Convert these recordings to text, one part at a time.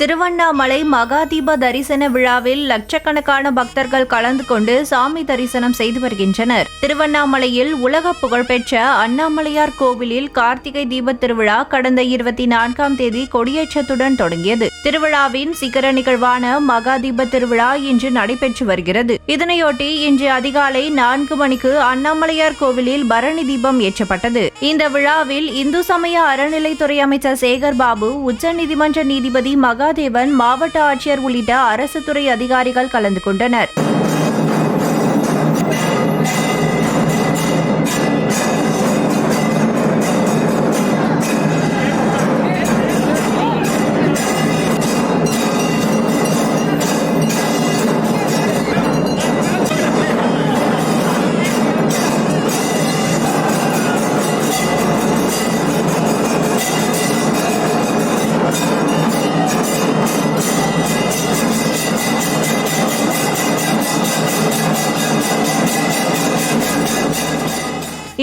திருவண்ணாமலை மகாதீப தரிசன விழாவில் லட்சக்கணக்கான பக்தர்கள் கலந்து கொண்டு சாமி தரிசனம் செய்து வருகின்றனர். திருவண்ணாமலையில் உலக புகழ்பெற்ற அண்ணாமலையார் கோவிலில் கார்த்திகை தீப திருவிழா கடந்த இருபத்தி நான்காம் தேதி கொடியேற்றத்துடன் தொடங்கியது. திருவிழாவின் சிகர நிகழ்வான மகாதீப திருவிழா இன்று நடைபெற்று வருகிறது. இதனையொட்டி இன்று அதிகாலை நான்கு மணிக்கு அண்ணாமலையார் கோவிலில் பரணி தீபம் ஏற்றப்பட்டது. இந்த விழாவில் இந்து சமய அறநிலைத்துறை அமைச்சர் சேகர் பாபு உச்சநீதிமன்ற நீதிபதி மகா மகாதேவன் மாவட்ட ஆட்சியர் உள்ளிட்ட அரசு துறை அதிகாரிகள் கலந்து கொண்டனர்.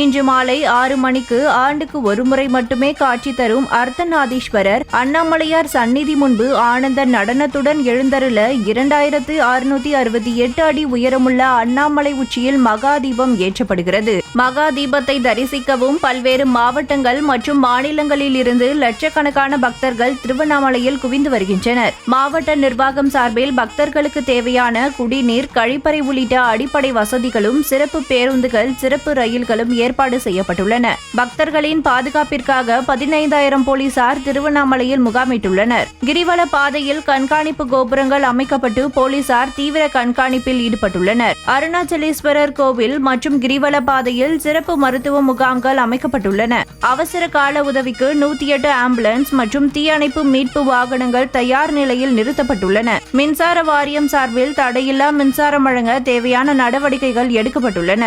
இன்று மாலை ஆறு மணிக்கு ஆண்டுக்கு ஒருமுறை மட்டுமே காட்சி தரும் அர்த்தநாதீஸ்வரர் அண்ணாமலையார் சந்நிதி முன்பு ஆனந்த நடனத்துடன் எழுந்தருள இரண்டாயிரத்து அறுநூத்தி அறுபத்தி எட்டு அடி உயரமுள்ள அண்ணாமலை உச்சியில் மகாதீபம் ஏற்றப்படுகிறது. மகாதீபத்தை தரிசிக்கவும் பல்வேறு மாவட்டங்கள் மற்றும் மாநிலங்களில் இருந்து லட்சக்கணக்கான பக்தர்கள் திருவண்ணாமலையில் குவிந்து வருகின்றனர். மாவட்ட நிர்வாகம் சார்பில் பக்தர்களுக்கு தேவையான குடிநீர் கழிப்பறை உள்ளிட்ட அடிப்படை வசதிகளும் சிறப்பு பேருந்துகள் சிறப்பு ரயில்களும் ஏற்பாடு செய்யப்பட்டுள்ளன. பக்தர்களின் பாதுகாப்பிற்காக பதினைந்தாயிரம் போலீசார் திருவண்ணாமலையில் முகாமிட்டுள்ளனர். கிரிவல பாதையில் கண்காணிப்பு கோபுரங்கள் அமைக்கப்பட்டு போலீசார் தீவிர கண்காணிப்பில் ஈடுபட்டுள்ளனர். அருணாச்சலேஸ்வரர் கோவில் மற்றும் கிரிவல பாதையில் சிறப்பு மருத்துவ முகாம்கள் அமைக்கப்பட்டுள்ளன. அவசர கால உதவிக்கு நூத்தி எட்டு ஆம்புலன்ஸ் மற்றும் தீயணைப்பு மீட்பு வாகனங்கள் தயார் நிலையில் நிறுத்தப்பட்டுள்ளன. மின்சார வாரியம் சார்பில் தடையில்லா மின்சாரம் வழங்க தேவையான நடவடிக்கைகள் எடுக்கப்பட்டுள்ளன.